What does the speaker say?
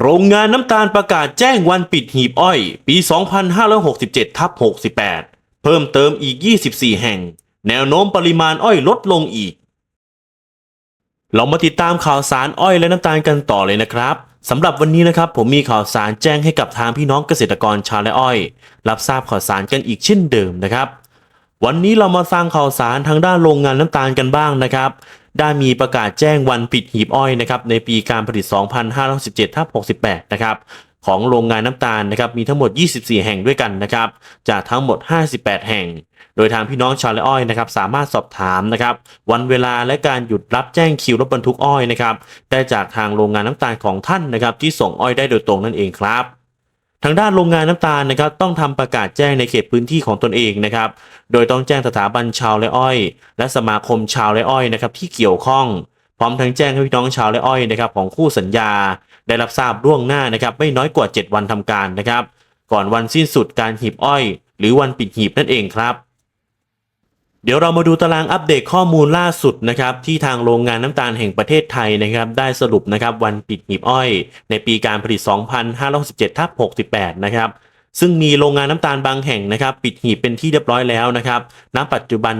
โรงงานน้ำตาลประกาศแจ้งวันปิดหีบอ้อย ปี 2567ทับ68 เพิ่มเติมอีก 24 แห่ง แนวโน้มปริมาณอ้อยลดลงอีก เรามาติดตามข่าวสารอ้อยและน้ำตาลกันต่อเลยนะครับสำหรับวันนี้นะครับผมมีข่าวสารแจ้งให้กับทางพี่น้องเกษตรกรชาวไร่อ้อย รับทราบข่าวสารกันอีกเช่นเดิมนะครับ วันนี้เรามาฟังข่าวสารทางด้านโรงงานน้ำตาลกันบ้างนะครับ ได้มีประกาศแจ้งวันปิดหีบอ้อยนะครับในปีการผลิต 2517ทับ68 นะครับของโรงงานน้ำตาลนะครับมีทั้งหมด 24 แห่งด้วยกันนะครับจากทั้งหมด 58 แห่ง โดยทางพี่น้องชาวไร่อ้อยนะครับสามารถสอบถามนะครับวันเวลาและการหยุดรับแจ้งคิวรถบรรทุกอ้อยนะครับได้จากทางโรงงานน้ำตาลของท่านนะครับที่ส่งอ้อยได้โดยตรงนั่นเองครับ ทางด้านโรงงานน้ำตาลนะครับต้องทำประกาศแจ้งในเขตพื้นที่ของตนเองนะครับ โดยต้องแจ้งสถาบันชาวไรอ้อย และสมาคมชาวไรอ้อยนะครับที่เกี่ยวข้อง พร้อมทั้งแจ้งให้พี่น้องชาวไรอ้อยนะครับของคู่สัญญา ได้รับทราบล่วงหน้านะครับไม่น้อยกว่า 7 วันทำการนะครับ ก่อนวันสิ้นสุดการหีบอ้อย หรือวันปิดหีบนั่นเองครับ เดี๋ยวเรามาดูตารางอัปเดตข้อมูลล่าสุดนะครับที่ทางโรงงานน้ำตาลแห่งประเทศไทยนะครับได้สรุปนะครับวันปิดหีบอ้อย ในปีการผลิต 2567ทับ68 นะครับซึ่งมีโรงงานน้ำตาลบางแห่งนะครับ ปิดหีบเป็นที่เรียบร้อยแล้วนะครับณปัจจุบัน